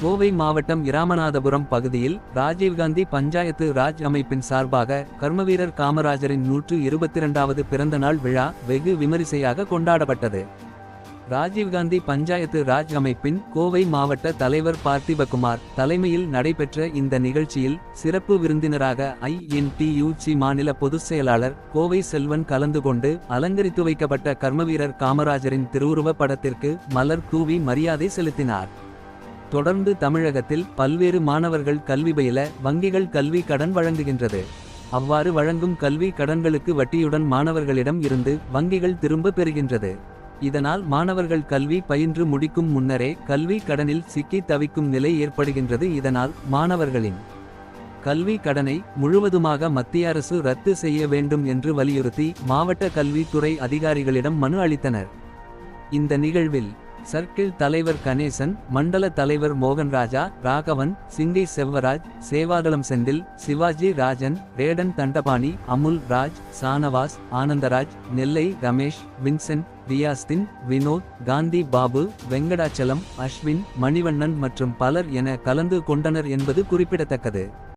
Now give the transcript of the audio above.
கோவை மாவட்டம் இராமநாதபுரம் பகுதியில் ராஜீவ்காந்தி பஞ்சாயத்து ராஜ் அமைப்பின் சார்பாக கர்மவீரர் காமராஜரின் நூற்று இருபத்தி இரண்டாவது பிறந்தநாள் விழா வெகு விமரிசையாக கொண்டாடப்பட்டது. ராஜீவ்காந்தி பஞ்சாயத்து ராஜ் அமைப்பின் கோவை மாவட்ட தலைவர் பார்த்திபகுமார் தலைமையில் நடைபெற்ற இந்த நிகழ்ச்சியில் சிறப்பு விருந்தினராக ஐஎன்டியூசி மாநில பொதுச் செயலாளர் கோவை செல்வன் கலந்து கொண்டு அலங்கரித்து வைக்கப்பட்ட கர்மவீரர் காமராஜரின் திருவுருவ படத்திற்கு மலர் தூவி மரியாதை செலுத்தினார். தொடர்ந்து தமிழகத்தில் பல்வேறு மாணவர்கள் கல்வி பயில வங்கிகள் கல்வி கடன் வழங்குகின்றது. அவ்வாறு வழங்கும் கல்வி கடன்களுக்கு வட்டியுடன் மாணவர்களிடம் இருந்து வங்கிகள் திரும்ப பெறுகின்றது. இதனால் மாணவர்கள் கல்வி பயின்று முடிக்கும் முன்னரே கல்வி கடனில் சிக்கி தவிக்கும் நிலை ஏற்படுகின்றது இதனால் மாணவர்களின் கல்வி கடனை முழுவதுமாக மத்திய அரசு ரத்து செய்ய வேண்டும் என்று வலியுறுத்தி மாவட்ட கல்வித்துறை அதிகாரிகளிடம் மனு அளித்தனர். இந்த நிகழ்வில் சர்க்கிள் தலைவர் கணேசன் மண்டல தலைவர் மோகன்ராஜா ராகவன் சிங்கை செல்வராஜ் சேவாதளம் செந்தில் சிவாஜி ராஜன் ரேடன் தண்டபாணி அமுல் ராஜ் சானவாஸ் ஆனந்தராஜ் நெல்லை ரமேஷ் வின்சென்ட் ரியாஸ்தின் வினோத் காந்தி பாபு வெங்கடாச்சலம் அஸ்வின் மணிவண்ணன் மற்றும் பலர் என கலந்து கொண்டனர் என்பது குறிப்பிடத்தக்கது.